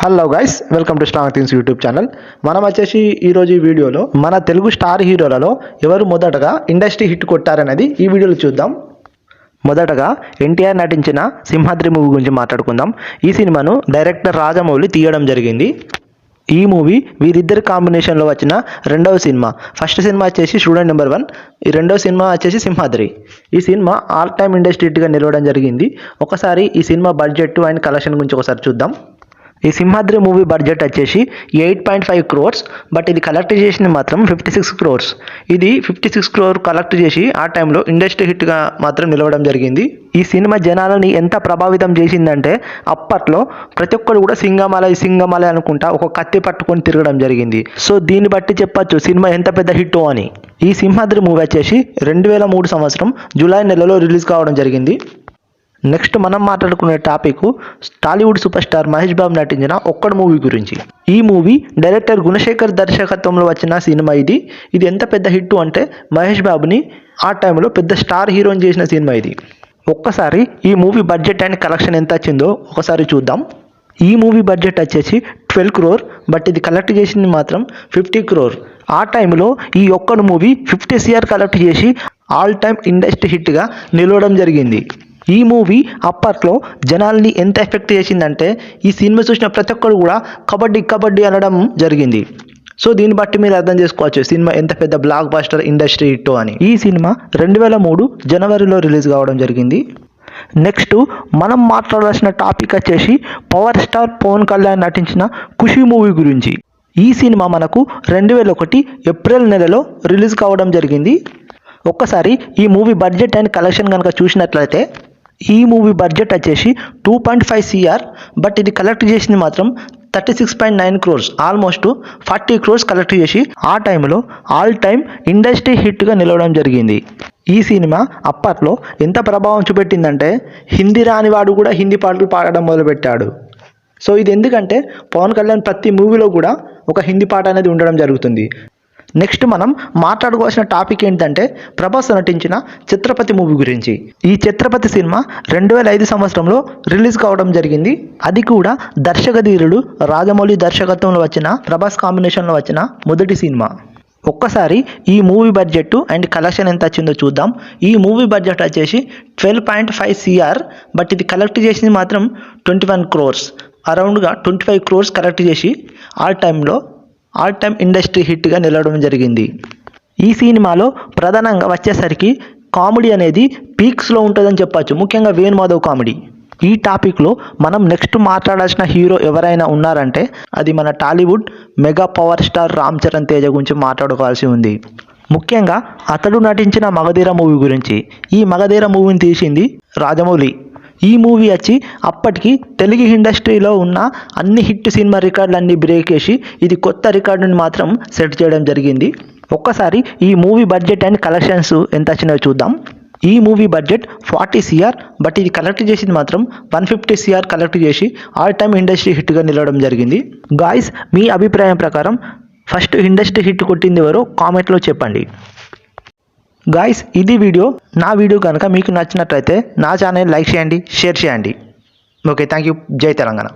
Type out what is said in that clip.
Hello guys welcome to strong things YouTube channel మనం వచ్చేసి ఈరోజు ఈ వీడియోలో మన తెలుగు స్టార్ హీరోలలో ఎవరు మొదటగా ఇండస్ట్రీ హిట్ కొట్టారనేది ఈ వీడియోలో చూద్దాం. మొదటగా ఎన్టీఆర్ నటించిన సింహాద్రి మూవీ గురించి మాట్లాడుకుందాం. ఈ సినిమాను డైరెక్టర్ రాజమౌళి తీయడం జరిగింది. ఈ మూవీ వీరిద్దరి కాంబినేషన్లో వచ్చిన రెండవ సినిమా. ఫస్ట్ సినిమా వచ్చేసి స్టూడెంట్ నెంబర్ వన్ ఈ రెండవ సినిమా వచ్చేసి సింహాద్రి. ఈ సినిమా ఆల్ టైమ్ ఇండస్ట్రీ హిట్గా నిలవడం జరిగింది. ఒకసారి ఈ సినిమా బడ్జెట్ అండ్ కలెక్షన్ గురించి ఒకసారి చూద్దాం. ఈ సింహాద్రి మూవీ బడ్జెట్ వచ్చేసి eight point five crores but ఇది కలెక్ట్ చేసింది మాత్రం ఫిఫ్టీ సిక్స్ క్రోర్స్. ఇది ఫిఫ్టీ సిక్స్ క్రోర్ కలెక్ట్ చేసి ఆ టైంలో ఇండస్ట్రీ హిట్గా మాత్రం నిలవడం జరిగింది. ఈ సినిమా జనాలని ఎంత ప్రభావితం చేసిందంటే అప్పట్లో ప్రతి ఒక్కరు కూడా సింగమాలయ సింగమాలయ అనుకుంటా ఒక కత్తి పట్టుకొని తిరగడం జరిగింది. సో దీన్ని బట్టి చెప్పచ్చు సినిమా ఎంత పెద్ద హిట్ అని. ఈ సింహాద్రి మూవీ వచ్చేసి రెండు వేల మూడు సంవత్సరం జూలై నెలలో రిలీజ్ కావడం జరిగింది. నెక్స్ట్ మనం మాట్లాడుకునే topic Tollywood super star Mahesh Babu నటించిన ఒక్కడ మూవీ గురించి. ఈ మూవీ డైరెక్టర్ గుణశేఖర్ దర్శకత్వంలో వచ్చిన సినిమా ఇది. ఇది ఎంత పెద్ద హిట్ అంటే మహేష్ బాబుని ఆ టైంలో పెద్ద స్టార్ హీరోని చేసిన సినిమా ఇది. ఒక్కసారి ఈ మూవీ బడ్జెట్ అండ్ కలెక్షన్ ఎంత వచ్చిందో ఒకసారి చూద్దాం. ఈ మూవీ బడ్జెట్ వచ్చేసి ట్వెల్వ్ క్రోర్ బట్ ఇది కలెక్ట్ చేసింది మాత్రం ఫిఫ్టీ క్రోర్. ఆ టైంలో ఈ Okkadu movie fifty CR collect చేసి ఆల్ టైమ్ ఇండస్ట్రీ హిట్గా నిలవడం జరిగింది. ఈ మూవీ అప్పట్లో జనాల్ని ఎంత ఎఫెక్ట్ చేసిందంటే ఈ సినిమా చూసిన ప్రతి ఒక్కరు కూడా కబడ్డీ కబడ్డీ అనడం జరిగింది. సో దీన్ని బట్టి మీరు అర్థం చేసుకోవచ్చు సినిమా ఎంత పెద్ద బ్లాక్ బాస్టర్ ఇండస్ట్రీ హిట్ అని. ఈ సినిమా రెండు వేల మూడు జనవరిలో రిలీజ్ కావడం జరిగింది. నెక్స్ట్ మనం మాట్లాడాల్సిన టాపిక్ వచ్చేసి పవర్ స్టార్ పవన్ కళ్యాణ్ నటించిన ఖుషి మూవీ గురించి. ఈ సినిమా మనకు రెండు వేల ఒకటి ఏప్రిల్ నెలలో రిలీజ్ కావడం జరిగింది. ఒక్కసారి ఈ మూవీ బడ్జెట్ అండ్ కలెక్షన్ కనుక చూసినట్లయితే ఈ మూవీ బడ్జెట్ వచ్చేసి two point five CR but ఇది కలెక్ట్ చేసింది మాత్రం thirty six point nine crores almost forty crores collect చేసి ఆ టైంలో ఆల్ టైమ్ ఇండస్ట్రీ హిట్గా నిలవడం జరిగింది. ఈ సినిమా అప్పట్లో ఎంత ప్రభావం చూపెట్టిందంటే హిందీ రానివాడు కూడా హిందీ పాటలు పాడడం మొదలుపెట్టాడు. సో ఇది ఎందుకంటే పవన్ కళ్యాణ్ ప్రతి మూవీలో కూడా ఒక హిందీ పాట అనేది ఉండడం జరుగుతుంది. నెక్స్ట్ మనం మాట్లాడుకోవాల్సిన టాపిక్ ఏంటంటే ప్రభాస్ నటించిన చిత్రపతి మూవీ గురించి. ఈ చిత్రపతి సినిమా రెండు వేల ఐదు సంవత్సరంలో రిలీజ్ కావడం జరిగింది. అది కూడా దర్శకధీరుడు రాజమౌళి దర్శకత్వంలో వచ్చిన ప్రభాస్ కాంబినేషన్లో వచ్చిన మొదటి సినిమా. ఒక్కసారి ఈ మూవీ బడ్జెట్ అండ్ కలెక్షన్ ఎంత వచ్చిందో చూద్దాం. ఈ మూవీ బడ్జెట్ వచ్చేసి twelve point five CR but ఇది కలెక్ట్ చేసింది మాత్రం ట్వంటీ వన్ క్రోర్స్. అరౌండ్గా ట్వంటీ ఫైవ్ క్రోర్స్ కలెక్ట్ చేసి ఆ టైంలో ఆల్ టైమ్ ఇండస్ట్రీ హిట్గా నిలవడం జరిగింది. ఈ సినిమాలో ప్రధానంగా వచ్చేసరికి కామెడీ అనేది పీక్స్లో ఉంటుందని చెప్పచ్చు. ముఖ్యంగా వేణుమాధవ్ కామెడీ. ఈ టాపిక్లో మనం నెక్స్ట్ మాట్లాడాల్సిన హీరో ఎవరైనా ఉన్నారంటే అది మన Tollywood mega power star Ram Charan Teja గురించి మాట్లాడుకోవాల్సి ఉంది. ముఖ్యంగా అతడు నటించిన మగధీర మూవీ గురించి. ఈ మగధీర మూవీని తీసింది రాజమౌళి. ఈ మూవీ వచ్చి అప్పటికి తెలుగు ఇండస్ట్రీలో ఉన్న అన్ని హిట్ సినిమా రికార్డులన్నీ బ్రేక్ చేసి ఇది కొత్త రికార్డుని మాత్రం సెట్ చేయడం జరిగింది. ఒక్కసారి ఈ మూవీ బడ్జెట్ అండ్ కలెక్షన్స్ ఎంత వచ్చినాయో చూద్దాం. ఈ movie budget forty CR but ఇది కలెక్ట్ చేసింది మాత్రం వన్ ఫిఫ్టీ సిఆర్ కలెక్ట్ చేసి ఆల్ టైమ్ ఇండస్ట్రీ హిట్గా నిలవడం జరిగింది. గాయస్ మీ అభిప్రాయం ప్రకారం ఫస్ట్ ఇండస్ట్రీ హిట్ కొట్టింది ఎవరో కామెంట్లో చెప్పండి. గాయస్ ఇది వీడియో నా వీడియో కనుక మీకు నచ్చినట్లయితే నా ఛానల్ లైక్ చేయండి షేర్ చేయండి. ఓకే థ్యాంక్ యూ జై తెలంగాణ.